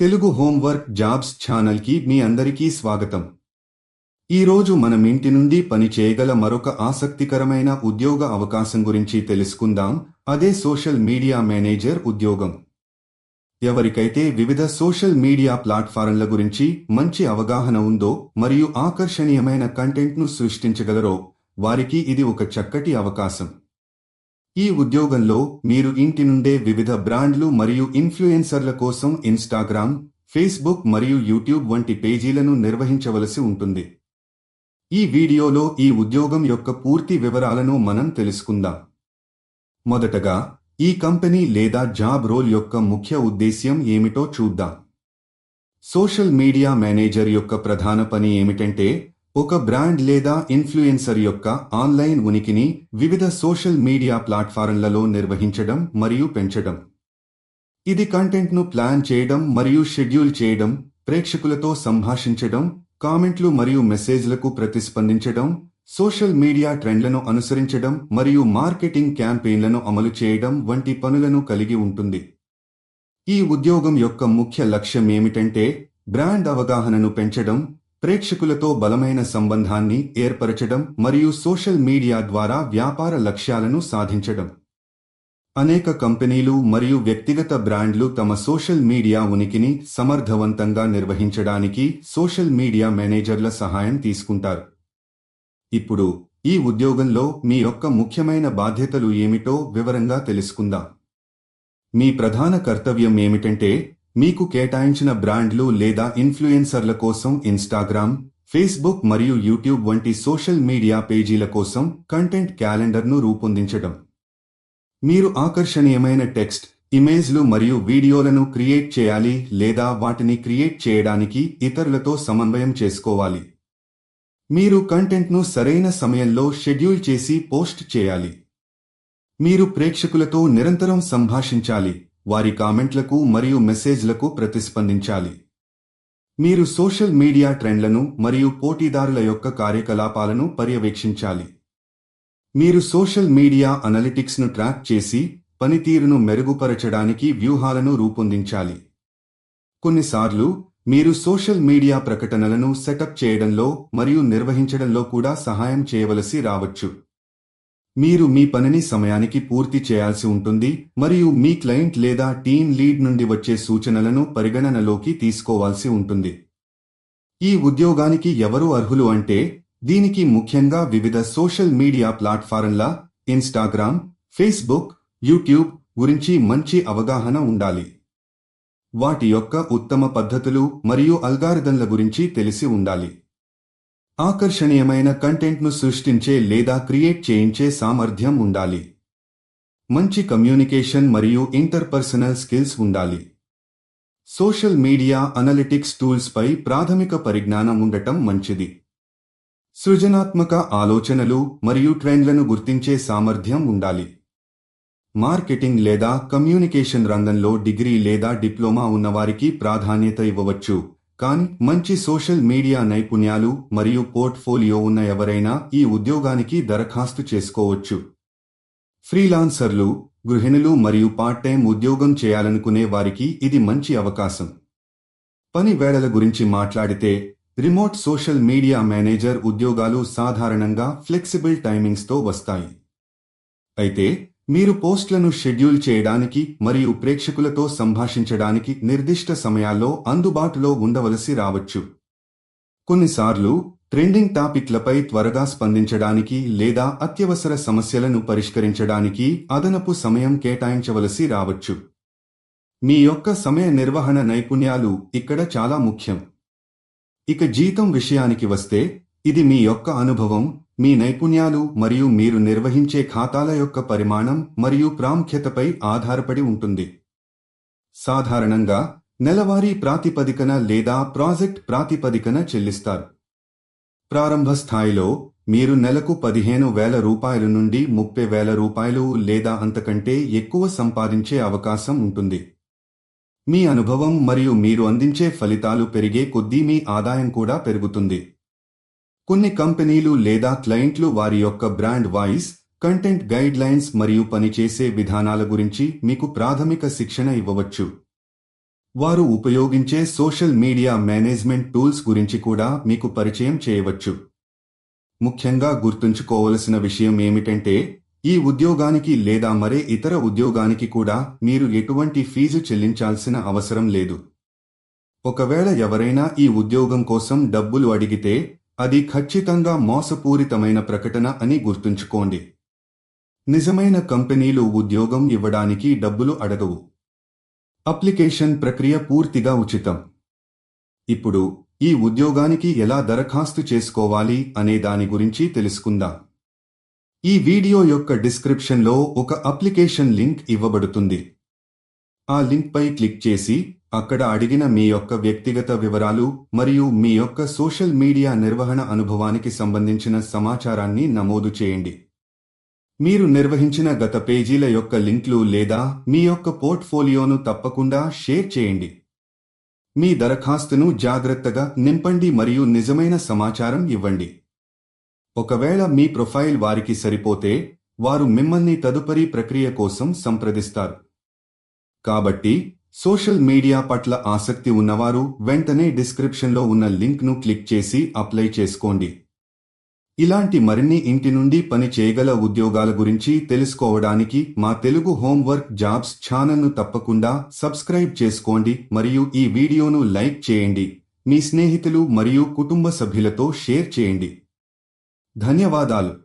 Telugu homework jobs ఛానల్కి మీ అందరికీ స్వాగతం. ఈరోజు మనం ఇంటి నుండి పని చేయగల మరొక ఆసక్తికరమైన ఉద్యోగ అవకాశం గురించి తెలుసుకుందాం. అదే సోషల్ మీడియా మేనేజర్ ఉద్యోగం. ఎవరికైతే వివిధ సోషల్ మీడియా ప్లాట్ఫారంల గురించి మంచి అవగాహన ఉందో మరియు ఆకర్షణీయమైన కంటెంట్ను సృష్టించగలరో వారికి ఇది ఒక చక్కటి అవకాశం. ఈ ఉద్యోగంలో మీరు ఇంటి నుండే వివిధ బ్రాండ్లు మరియు ఇన్ఫ్లుయెన్సర్ల కోసం ఇన్స్టాగ్రామ్ ఫేస్బుక్ మరియు యూట్యూబ్ వంటి పేజీలను నిర్వహించవలసి ఉంటుంది. ఈ వీడియోలో ఈ ఉద్యోగం యొక్క పూర్తి వివరాలను మనం తెలుసుకుందాం. మొదటగా ఈ కంపెనీ లేదా జాబ్ రోల్ యొక్క ముఖ్య ఉద్దేశ్యం ఏమిటో చూద్దాం. సోషల్ మీడియా మేనేజర్ యొక్క ప్రధాన పని ఏమిటంటే ఒక బ్రాండ్ లేదా ఇన్ఫ్లుయెన్సర్ యొక్క ఆన్లైన్ ఉనికిని వివిధ సోషల్ మీడియా ప్లాట్ఫారంలలో నిర్వహించడం మరియు పెంచడం. ఇది కంటెంట్ను ప్లాన్ చేయడం మరియు షెడ్యూల్ చేయడం ప్రేక్షకులతో సంభాషించడం కామెంట్లు మరియు మెసేజ్లకు ప్రతిస్పందించడం సోషల్ మీడియా ట్రెండ్లను అనుసరించడం మరియు మార్కెటింగ్ క్యాంపెయిన్లను అమలు చేయడం వంటి పనులను కలిగి ఉంటుంది. ఈ ఉద్యోగం యొక్క ముఖ్య లక్ష్యం ఏమిటంటే బ్రాండ్ అవగాహనను పెంచడం ప్రేక్షకులతో బలమైన సంబంధాన్ని ఏర్పరచడం మరియు సోషల్ మీడియా ద్వారా వ్యాపార లక్ష్యాలను సాధించడం. అనేక కంపెనీలు మరియు వ్యక్తిగత బ్రాండ్లు తమ సోషల్ మీడియా ఉనికిని సమర్థవంతంగా నిర్వహించడానికి సోషల్ మీడియా మేనేజర్ల సహాయం తీసుకుంటారు. ఇప్పుడు ఈ ఉద్యోగంలో మీ యొక్క ముఖ్యమైన బాధ్యతలు ఏమిటో వివరంగా తెలుసుకుందాం. మీ ప్రధాన కర్తవ్యం ఏమిటంటే మీకు కేటాయించిన బ్రాండ్లు లేదా ఇన్ఫ్లుయెన్సర్ల కోసం ఇన్స్టాగ్రామ్ ఫేస్బుక్ మరియు యూట్యూబ్ వంటి సోషల్ మీడియా పేజీల కోసం కంటెంట్ క్యాలెండర్ను రూపొందించడం. మీరు ఆకర్షణీయమైన టెక్స్ట్ ఇమేజ్లు మరియు వీడియోలను క్రియేట్ చేయాలి లేదా వాటిని క్రియేట్ చేయడానికి ఇతరులతో సమన్వయం చేసుకోవాలి. మీరు కంటెంట్ను సరైన సమయంలో షెడ్యూల్ చేసి పోస్ట్ చేయాలి. మీరు ప్రేక్షకులతో నిరంతరం సంభాషించాలి. వారి కామెంట్లకు మరియు మెసేజ్లకు ప్రతిస్పందించాలి. మీరు సోషల్ మీడియా ట్రెండ్లను మరియు పోటీదారుల యొక్క కార్యకలాపాలను పర్యవేక్షించాలి. మీరు సోషల్ మీడియా అనలిటిక్స్ను ట్రాక్ చేసి పనితీరును మెరుగుపరచడానికి వ్యూహాలను రూపొందించాలి. కొన్నిసార్లు మీరు సోషల్ మీడియా ప్రకటనలను సెటప్ చేయడంలో మరియు నిర్వహించడంలో కూడా సహాయం చేయవలసి రావచ్చు. మీరు మీ పనిని సమయానికి పూర్తి చేయాల్సి ఉంటుంది మరియు మీ క్లయింట్ లేదా టీమ్ లీడ్ నుండి వచ్చే సూచనలను పరిగణనలోకి తీసుకోవాల్సి ఉంటుంది. ఈ ఉద్యోగానికి ఎవరు అర్హులు అంటే దీనికి ముఖ్యంగా వివిధ సోషల్ మీడియా ప్లాట్ఫారంల ఇన్స్టాగ్రామ్ ఫేస్బుక్ యూట్యూబ్ గురించి మంచి అవగాహన ఉండాలి. వాటి యొక్క ఉత్తమ పద్ధతులు మరియు అల్గారిథంల గురించి తెలిసి ఉండాలి. ఆకర్షణీయమైన కంటెంట్ను సృష్టించే లేదా క్రియేట్ చేయించే సామర్థ్యం ఉండాలి. మంచి కమ్యూనికేషన్ మరియు ఇంటర్పర్సనల్ స్కిల్స్ ఉండాలి. సోషల్ మీడియా అనలిటిక్స్ టూల్స్పై ప్రాథమిక పరిజ్ఞానం ఉండటం మంచిది. సృజనాత్మక ఆలోచనలు మరియు ట్రెండ్లను గుర్తించే సామర్థ్యం ఉండాలి. మార్కెటింగ్ లేదా కమ్యూనికేషన్ రంగంలో డిగ్రీ లేదా డిప్లొమా ఉన్నవారికి ప్రాధాన్యత ఇవ్వవచ్చు. కానీ మంచి సోషల్ మీడియా నైపుణ్యాలు మరియు పోర్ట్ఫోలియో ఉన్న ఎవరైనా ఈ ఉద్యోగానికి దరఖాస్తు చేసుకోవచ్చు. ఫ్రీలాన్సర్లు గృహిణులు మరియు పార్ట్ టైం ఉద్యోగం చేయాలనుకునే వారికి ఇది మంచి అవకాశం. పని వేళల గురించి మాట్లాడితే రిమోట్ సోషల్ మీడియా మేనేజర్ ఉద్యోగాలు సాధారణంగా ఫ్లెక్సిబుల్ టైమింగ్స్తో వస్తాయి. అయితే మీరు పోస్ట్లను షెడ్యూల్ చేయడానికి మరియు ప్రేక్షకులతో సంభాషించడానికి నిర్దిష్ట సమయాల్లో అందుబాటులో ఉండవలసి రావచ్చు. కొన్నిసార్లు ట్రెండింగ్ టాపిక్లపై త్వరగా స్పందించడానికి లేదా అత్యవసర సమస్యలను పరిష్కరించడానికి అదనపు సమయం కేటాయించవలసి రావచ్చు. మీ యొక్క సమయ నిర్వహణ నైపుణ్యాలు ఇక్కడ చాలా ముఖ్యం. ఇక జీతం విషయానికి వస్తే ఇది మీ యొక్క అనుభవం మీ నైపుణ్యాలు మరియు మీరు నిర్వహించే ఖాతాల యొక్క పరిమాణం మరియు ప్రాముఖ్యతపై ఆధారపడి ఉంటుంది. సాధారణంగా నెలవారీ ప్రాతిపదికన లేదా ప్రాజెక్ట్ ప్రాతిపదికన చెల్లిస్తారు. ప్రారంభ స్థాయిలో మీరు నెలకు పదిహేను వేల రూపాయల నుండి ముప్పై వేల రూపాయలు లేదా అంతకంటే ఎక్కువ సంపాదించే అవకాశం ఉంటుంది. మీ అనుభవం మరియు మీరు అందించే ఫలితాలు పెరిగే కొద్దీ మీ ఆదాయం కూడా పెరుగుతుంది. కొన్ని కంపెనీలు లేదా క్లయింట్లు వారి యొక్క brand voice content guidelines మరియు పనిచేసే విధానాల గురించి మీకు ప్రాథమిక శిక్షణ ఇవ్వవచ్చు. వారు ఉపయోగించే సోషల్ మీడియా మేనేజ్మెంట్ టూల్స్ గురించి కూడా మీకు పరిచయం చేయవచ్చు. ముఖ్యంగా గుర్తుంచుకోవలసిన విషయం ఏమిటంటే ఈ ఉద్యోగానికి లేదా మరే ఇతర ఉద్యోగానికి కూడా మీరు ఎటువంటి ఫీజు చెల్లించాల్సిన అవసరం లేదు. ఒకవేళ ఎవరైనా ఈ ఉద్యోగం కోసం డబ్బులు అడిగితే అది ఖచ్చితంగా మోసపూరితమైన ప్రకటన అని గుర్తుంచుకోండి. నిజమైన కంపెనీలు ఉద్యోగం ఇవ్వడానికి డబ్బులు అడగవు. అప్లికేషన్ ప్రక్రియ పూర్తిగా ఉచితం. ఇప్పుడు ఈ ఉద్యోగానికి ఎలా దరఖాస్తు చేసుకోవాలి అనే దాని గురించి తెలుసుకుందాం. ఈ వీడియో యొక్క డిస్క్రిప్షన్లో ఒక అప్లికేషన్ లింక్ ఇవ్వబడుతుంది. ఆ లింక్పై క్లిక్ చేసి అక్కడ అడిగిన మీ యొక్క వ్యక్తిగత వివరాలు మరియు మీ యొక్క సోషల్ మీడియా నిర్వహణ అనుభవానికి సంబంధించిన సమాచారాన్ని నమోదు చేయండి. మీరు నిర్వహించిన గత పేజీల యొక్క లింక్లు లేదా మీ యొక్క పోర్ట్ఫోలియోను తప్పకుండా షేర్ చేయండి. మీ దరఖాస్తును జాగ్రత్తగా నింపండి మరియు నిజమైన సమాచారం ఇవ్వండి. ఒకవేళ మీ ప్రొఫైల్ వారికి సరిపోతే వారు మిమ్మల్ని తదుపరి ప్రక్రియ కోసం సంప్రదిస్తారు. కాబట్టి సోషల్ మీడియా పట్ల ఆసక్తి ఉన్నవారు వెంటనే డిస్క్రిప్షన్లో ఉన్న లింక్ను క్లిక్ చేసి అప్లై చేసుకోండి. ఇలాంటి మరిన్ని ఇంటి నుండి పని చేయగల ఉద్యోగాల గురించి తెలుసుకోవడానికి మా తెలుగు హోంవర్క్ జాబ్స్ ఛానల్ను తప్పకుండా సబ్స్క్రైబ్ చేసుకోండి మరియు ఈ వీడియోను లైక్ చేయండి. మీ స్నేహితులు మరియు కుటుంబ సభ్యులతో షేర్ చేయండి. ధన్యవాదాలు.